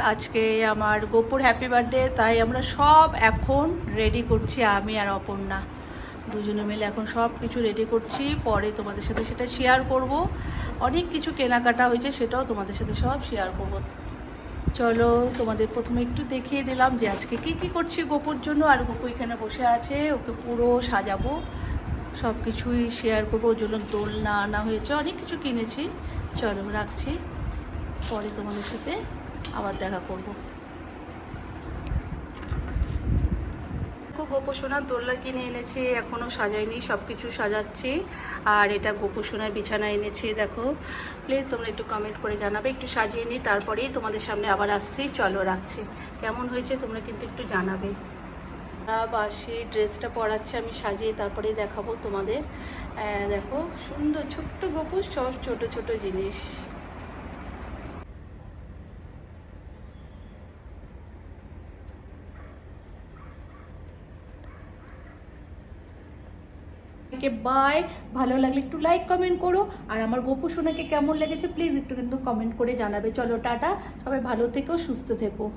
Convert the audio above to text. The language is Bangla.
আজকে আমার গোপুর হ্যাপি বার্থডে তাই আমরা সব এখন রেডি করছি, আমি আর অপর্ণা। দুজনে মিলে এখন সব কিছু রেডি করছি, পরে তোমাদের সাথে সেটা শেয়ার করব। অনেক কিছু কেনাকাটা হয়েছে, সেটাও তোমাদের সাথে সব শেয়ার করব। চলো, তোমাদের প্রথমে একটু দেখিয়ে দিলাম যে আজকে কি কি করছি গোপুর জন্য, আর গোপু এখানে বসে আছে, ওকে পুরো সাজাবো, সব কিছুই শেয়ার করব, ওর জন্য দোলনা আনা হয়েছে, অনেক কিছু কিনেছি। চলো, রাখছি। পরে তোমাদের সাথে আবার দেখা করব। গোপোষণার দোলনা কিনে এনেছি এখনও সাজাইনি সব কিছু সাজাচ্ছি। আর এটা গোপোষণার বিছানা এনেছি, দেখো। প্লিজ তোমরা একটু কমেন্ট করে জানাবে, একটু সাজিয়ে নিই, তারপরেই তোমাদের সামনে আবার আসছি। চলো, রাখছি। কেমন হয়েছে তোমরা কিন্তু একটু জানাবে। বাসি ড্রেসটা পরাচ্ছে, আমি সাজিয়ে তারপরেই দেখাবো তোমাদের। দেখো, সুন্দর ছোট্ট গোপুষ সব ছোট ছোট জিনিস। বাই ভালো লাগলে একটু লাইক কমেন্ট করো। আর আমার গোপু সোনাকে কেমন লেগেছে প্লিজ একটু কিন্তু কমেন্ট করে জানাবে। চলো, টাটা। সবাই ভালো থেকো, সুস্থ থেকো।